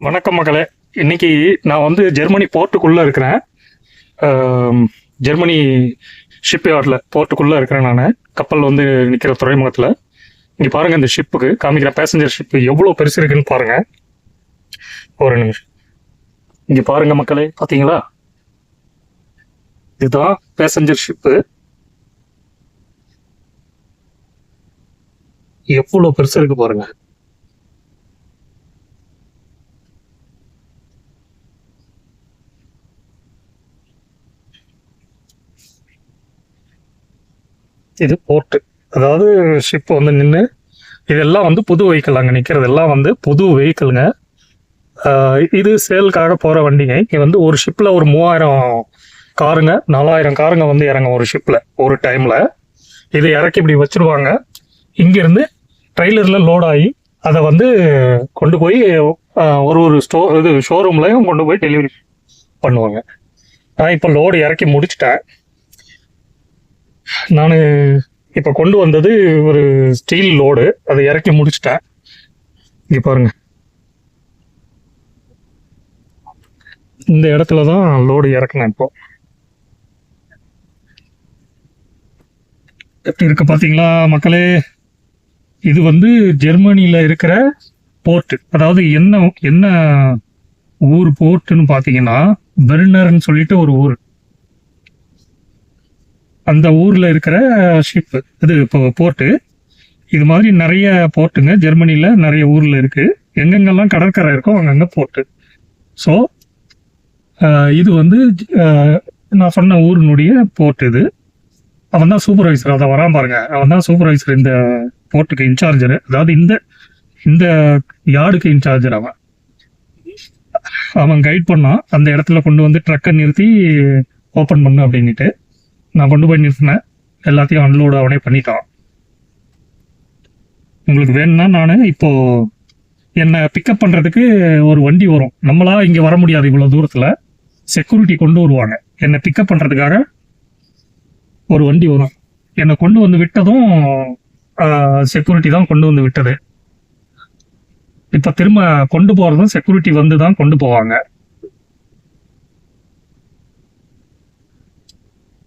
வணக்கம் மகளே. இன்னைக்கு நான் வந்து ஜெர்மனி போர்ட்டுக்குள்ளே இருக்கிறேன். ஜெர்மனி ஷிப்யார்டில் போர்ட்டுக்குள்ளே இருக்கிறேன் நான். கப்பல் வந்து நிற்கிற துறைமுகத்தில். இங்கே பாருங்கள் இந்த ஷிப்புக்கு காமிக்கிற பேசஞ்சர் ஷிப்பு எவ்வளோ பெருசு இருக்குன்னு பாருங்கள் ஒரு நிமிஷம். இங்கே பாருங்கள் மக்களே. பார்த்தீங்களா இதுதான் பேசஞ்சர் ஷிப்பு எவ்வளோ பெருசு இருக்கு பாருங்கள் இது போர்ட்டு அதாவது ஷிப் வந்து நின்று இதெல்லாம் வந்து புது வெஹிக்கிள் அங்கே நிற்கிறதெல்லாம் வந்து புது வெஹிக்கிளுங்க இது சேலுக்காக போகிற வண்டிங்க. இங்கே வந்து ஒரு ஷிப்பில் ஒரு மூவாயிரம் காருங்க. நாலாயிரம் காருங்க வந்து இறங்கும் ஒரு ஷிப்பில் ஒரு டைமில் இதை இறக்கி இப்படி வச்சுருவாங்க. இங்கேருந்து ட்ரெய்லரில் லோட் ஆகி அதை வந்து கொண்டு போய் ஒரு ஒரு ஸ்டோ இது ஷோரூம்லையும் கொண்டு போய் டெலிவரி பண்ணுவாங்க. நான் இப்போ லோடு இறக்கி முடிச்சிட்டேன். நான் இப்போ கொண்டு வந்தது ஒரு ஸ்டீல் லோடு அதை இறக்கி முடிச்சிட்டேன். இங்கே பாருங்க. இந்த இடத்துல தான் லோடு இறக்குனேன் இப்போ. எப்படி இருக்கு பார்த்தீங்களா மக்களே? இது வந்து ஜெர்மனியில் இருக்கிற போர்ட்டு அதாவது என்ன என்ன ஊர் போர்ட்டுன்னு பார்த்தீங்கன்னா பெர்னர்னு சொல்லிட்டு ஒரு ஊர். அந்த ஊரில் இருக்கிற ஷிப் இது இப்போ போர்ட்டு இது மாதிரி நிறைய போர்ட்டுங்க ஜெர்மனியில் நிறைய ஊரில் இருக்குது எங்கெங்கெல்லாம் கடற்கரை இருக்கோ அங்கங்கே போர்ட்டு ஸோ இது வந்து நான் சொன்ன ஊரினுடைய போர்ட் இது. அவன் தான் சூப்பர்வைசர் அதை வரான் பாருங்க. அவன் தான் சூப்பர்வைசர் இந்த போர்ட்டுக்கு இன்சார்ஜர் அதாவது இந்த இந்த யார்டுக்கு இன்சார்ஜர் அவன். அவன் கைட் பண்ணான். அந்த இடத்துல கொண்டு வந்து ட்ரக்கை நிறுத்தி ஓப்பன் பண்ணு அப்படின்ட்டு நான் கொண்டு போய் நிறுத்தினேன். எல்லாத்தையும் அன்லோடு அவனே பண்ணிட்டான். உங்களுக்கு வேணும்னா நான் இப்போ என்னை பிக்கப் பண்ணுறதுக்கு ஒரு வண்டி வரும். நம்மளா இங்கே வர முடியாது இவ்வளோ தூரத்தில். செக்யூரிட்டி கொண்டு வருவாங்க. என்னை பிக்கப் பண்ணுறதுக்காக ஒரு வண்டி வரும். என்னை கொண்டு வந்து விட்டதும் செக்யூரிட்டி தான் கொண்டு வந்து விட்டது. இப்போ திரும்ப கொண்டு போகிறதும் செக்யூரிட்டி வந்து தான் கொண்டு போவாங்க.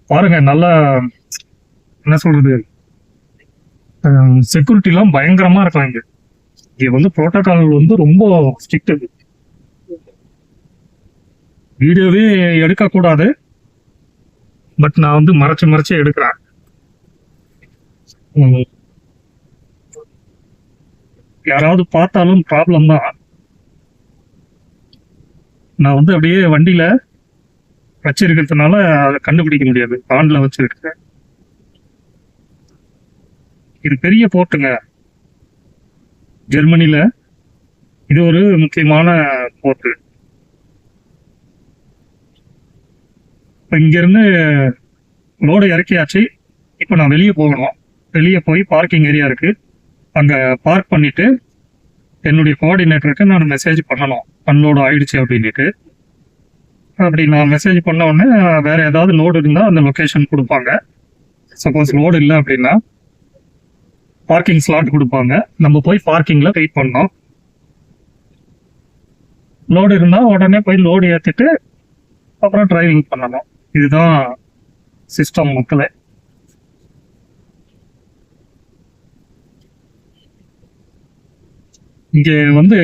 பாருங்க நல்லா என்ன சொல்றது செக்யூரிட்டிலாம் பயங்கரமா இருக்கலாம் இங்க. இங்க வந்து புரோட்டோகால் வந்து ரொம்ப ஸ்ட்ரிக்ட் வீடியோவே எடுக்கக்கூடாது. பட் நான் வந்து மறைச்சு மறைச்சு எடுக்கிறேன். யாராவது பார்த்தாலும் ப்ராப்ளம் தான். நான் வந்து அப்படியே வண்டியில வச்சிருக்கிறதுனால அதை கண்டுபிடிக்க முடியாது. ஆன்ல வச்சிருக்கேன் இது பெரிய போர்ட்டுங்க. ஜெர்மனியில இது ஒரு முக்கியமான போர்ட்டு. இப்போ இங்கேருந்து லோடு இறக்கியாச்சு. இப்போ நான் வெளியே போகணும். வெளியே போய் பார்க்கிங் ஏரியா இருக்குது அங்கே பார்க் பண்ணிவிட்டு என்னுடைய கோஆர்டினேட்டருக்கு நான் மெசேஜ் பண்ணணும். அன்லோடு ஆயிடுச்சு அப்படின்ட்டு அப்படி நான் மெசேஜ் பண்ண உடனே வேற ஏதாவது லோடு இருந்தால் அந்த லொக்கேஷன் கொடுப்பாங்க. சப்போஸ் லோடு இல்லை அப்படின்னா பார்க்கிங் ஸ்லாட் கொடுப்பாங்க. நம்ம போய் பார்க்கிங்கில் வெயிட் பண்ணோம். லோடு இருந்தால் உடனே போய் லோடு ஏற்றிட்டு அப்புறம் டிரைவிங் பண்ணணும். இதுதான் சிஸ்டம் மக்களே. இங்கே வந்து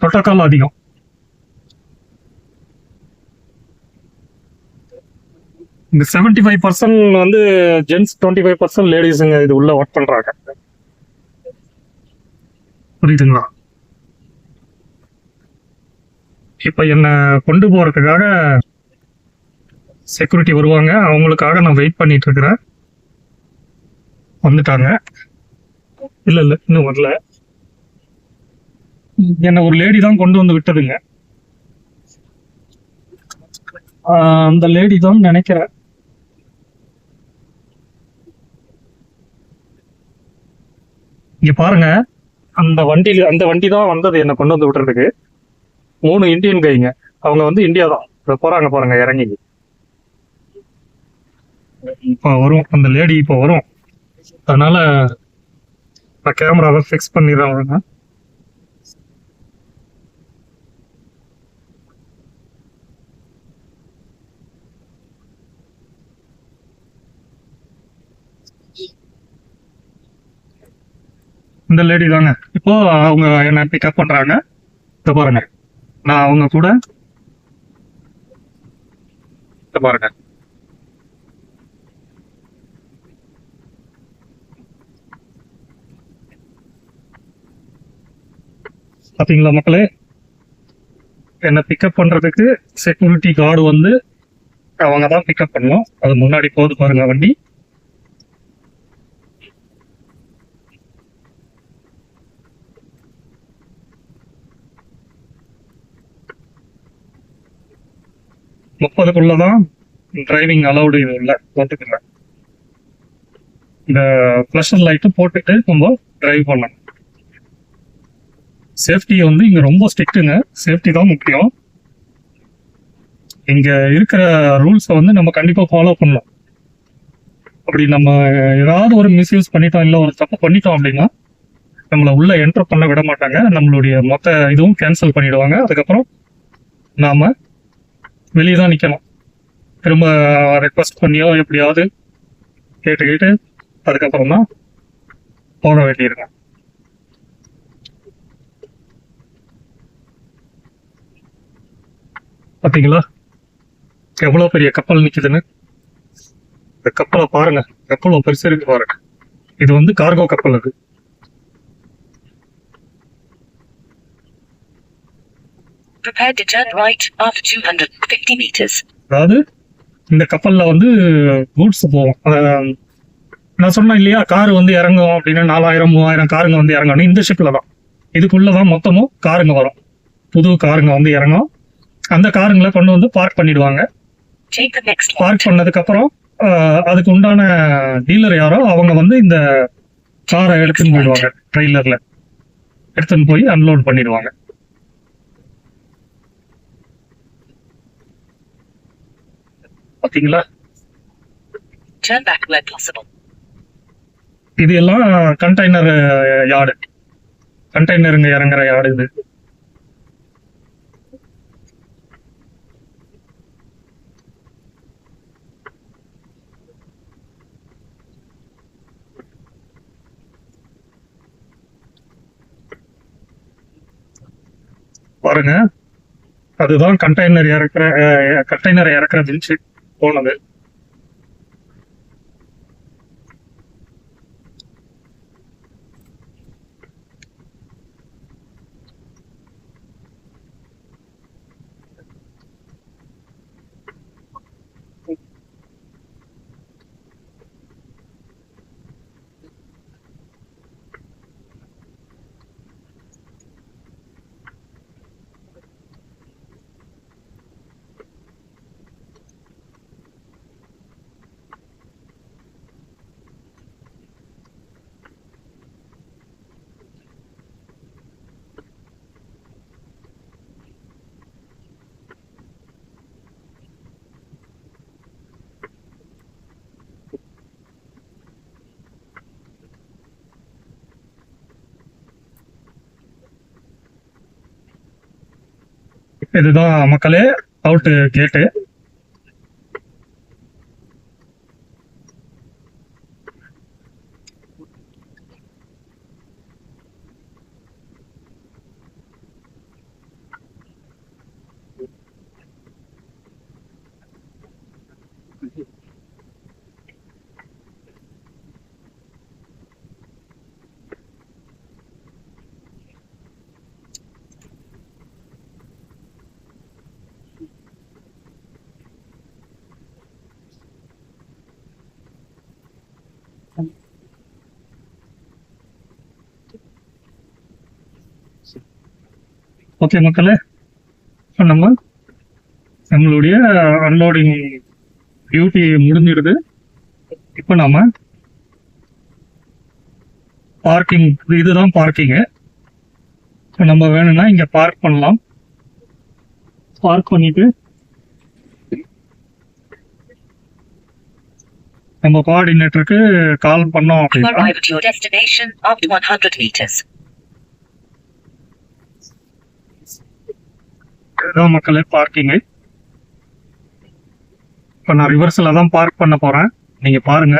புரோட்டோக்கால் அதிகம். இந்த செவன்டி ஃபைவ் பர்சன்ட் வந்து ஜென்ஸ் டுவெண்ட்டி ஃபைவ் பர்சன்ட் லேடிஸுங்க இது உள்ள ஒர்க் பண்றாங்க. புரியுதுங்களா? இப்போ என்னை கொண்டு போகிறதுக்காக செக்யூரிட்டி வருவாங்க. அவங்களுக்காக நான் வெயிட் பண்ணிட்டு இருக்கிறேன். வந்துட்டாங்க. இல்லை இல்லை இன்னும் வரல. என்னை ஒரு லேடி தான் கொண்டு வந்து விட்டதுங்க. அந்த லேடி தான் நினைக்கிறேன். இங்க பாருங்க. அந்த வண்டியில அந்த வண்டி தான் வந்தது என்னை கொண்டு வந்து விடுறதுக்கு மூணு இந்தியன் கைங்க. அவங்க வந்து இந்தியா தான். போறாங்க பாருங்க இறங்கி. இப்போ வரும். அந்த லேடி இப்போ வரும். அதனால நான் கேமராவை ஃபிக்ஸ் பண்ணிடுறேன் இந்த லேடி தாங்க. இப்போ அவங்க என்ன பிக்கப் பண்றாங்க. இத பாருங்க. நான் அவங்க கூட பாருங்க. பாத்தீங்களா மக்களே? என்னை பிக்கப் பண்றதுக்கு செக்யூரிட்டி கார்டு வந்து அவங்க தான் பிக்கப் பண்ணணும் அது முன்னாடி போகுது பாருங்க வண்டி. முப்பதுக்குள்ளதான் டிரைவிங் அலௌடு இது இல்லை போட்டுக்கிறேன் இந்த ஃபிளஷர் லைட்டு போட்டுட்டு நம்ம டிரைவ் பண்ணணும். சேஃப்டி வந்து இங்க ரொம்ப ஸ்ட்ரிக்ட்டுங்க சேஃப்டி தான் முக்கியம். இங்க இருக்கிற ரூல்ஸை வந்து நம்ம கண்டிப்பா ஃபாலோ பண்ணலாம் அப்படி நம்ம ஏதாவது ஒரு மிஸ்யூஸ் பண்ணிட்டோம் இல்லை ஒரு தப்பு பண்ணிட்டோம் அப்படின்னா நம்மளை உள்ள என்டர் பண்ண விட மாட்டாங்க. நம்மளுடைய மொத்த இதுவும் கேன்சல் பண்ணிடுவாங்க. அதுக்கப்புறம் நாம வெளியே தான் நிற்கணும் திரும்ப ரெக்வஸ்ட் பண்ணியோ எப்படியாவது கேட்டு கேட்டு அதுக்கப்புறம் தான் போக வேண்டியிருக்கேன் பார்த்தீங்களா எவ்வளோ பெரிய கப்பல் நிற்குதுன்னு இந்த கப்பலை பாருங்க. எவ்வளோ பெருசு இருக்கு பாருங்க. இது வந்து கார்கோ கப்பல் அது. Prepare to turn right after 250 meters. அதாவது இந்த கப்பல்ல வந்து கூட்ஸ் அஹ் நான் சொன்னேன் இல்லையா கார் வந்து இறங்கும் அப்படின்னா நாலாயிரம் மூவாயிரம் காருங்க வந்து இறங்கணும். இந்த ஷிப்ல தான். இதுக்குள்ள தான் மொத்தமும் காருங்க வரும். புது காருங்க வந்து இறங்கும் அந்த காருங்களை கொண்டு வந்து பார்க் பண்ணிடுவாங்க. Park left. பண்ணதுக்கு அப்புறம் அஹ், அதுக்கு உண்டான டீலர் யாரோ அவங்க வந்து இந்த காரை எடுத்துன்னு போயிடுவாங்க ட்ரெய்லர்ல எடுத்துன்னு போய் அன்லோட் பண்ணிடுவாங்க. பாத்தீங்களா. இது எல்லாம் கண்டெய்னர் யார்டு கண்டெய்னருங்க இறங்குற யார்டு இது. பாருங்க. அதுதான் கண்டெய்னர் இறக்குற கண்டெய்னர் இறக்குற பெஞ்சு പോണത് இதுதான் மக்களே அவுட்டு கேட்டு ஓகே மக்களே இப்போ நம்ம நம்மளுடைய அன்லோடிங் டியூட்டி முடிஞ்சிடுது. இப்போ நாம பார்க்கிங் இதுதான் பார்க்கிங்கு இப்போ நம்ம வேணும்னா இங்க பார்க் பண்ணலாம். பார்க் பண்ணிட்டு நம்ம கோஆர்டினேட்டருக்கு கால் பண்ணோம் அப்படின்னா இதான் மக்களே பார்க்கிங்கு இப்போ நான் ரிவர்ஸில் தான் பார்க் பண்ண போறேன். நீங்க பாருங்க.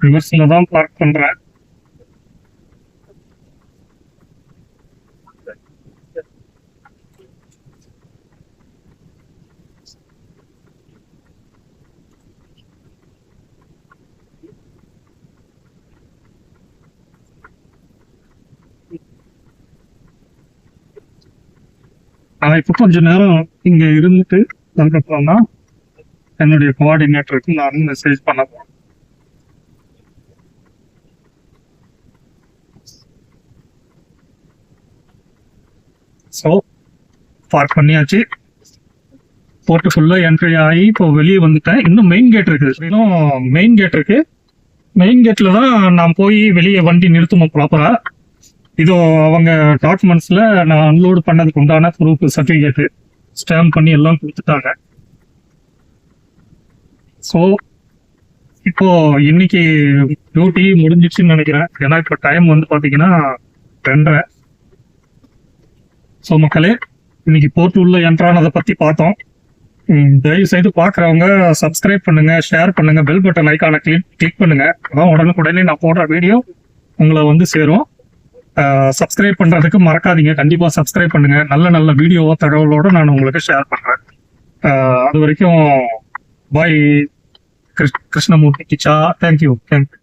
ரிவர்ஸில் தான் பார்க் பண்றேன். நான் இப்போ கொஞ்ச நேரம் இங்க இருந்துட்டு அதுக்கப்புறம் தான் என்னுடைய கோஆர்டினேட்டருக்கு நான் மெசேஜ் பண்ண ஸோ பார்க் பண்ணியாச்சு. போர்ட்டுக்குள்ள என்ட்ரி ஆகி இப்போ வெளியே வந்துட்டேன். இன்னும் மெயின் கேட் இருக்குது. இன்னும் மெயின் கேட் இருக்கு. மெயின் கேட்ல தான் நான் போய் வெளியே வண்டி நிறுத்தணும் ப்ராப்பரா இதோ அவங்க டாக்குமெண்ட்ஸில் நான் அன்லோடு பண்ணதுக்கு உண்டான ப்ரூஃப் சர்டிஃபிகேட்டு ஸ்டாம்ப் பண்ணி எல்லாம் கொடுத்துட்டாங்க. ஸோ இப்போ இன்னைக்கு டியூட்டி முடிஞ்சிச்சுன்னு நினைக்கிறேன். ஏன்னா இப்போ டைம் வந்து பார்த்தீங்கன்னா ரெண்டரை. ஸோ மக்களே இன்னைக்கு போர்ட் உள்ள என்ட்ரானதை பற்றி பார்த்தோம். தயவு செய்து பார்க்குறவங்க சப்ஸ்கிரைப் பண்ணுங்க ஷேர் பண்ணுங்க பெல் பட்டன் ஐக்கானை கிளிக் கிளிக் பண்ணுங்க. அதான் உடனுக்குடனே நான் போடுற வீடியோ உங்களை வந்து சேரும். சப்ஸ்கிரைப் பண்றதுக்கு மறக்காதீங்க. கண்டிப்பா சப்ஸ்கிரைப் பண்ணுங்க. நல்ல நல்ல வீடியோவோ தகவலோட நான் உங்களுக்கு ஷேர் பண்றேன். அது வரைக்கும் bye Krishnamurthy Kichcha. Thank you thank you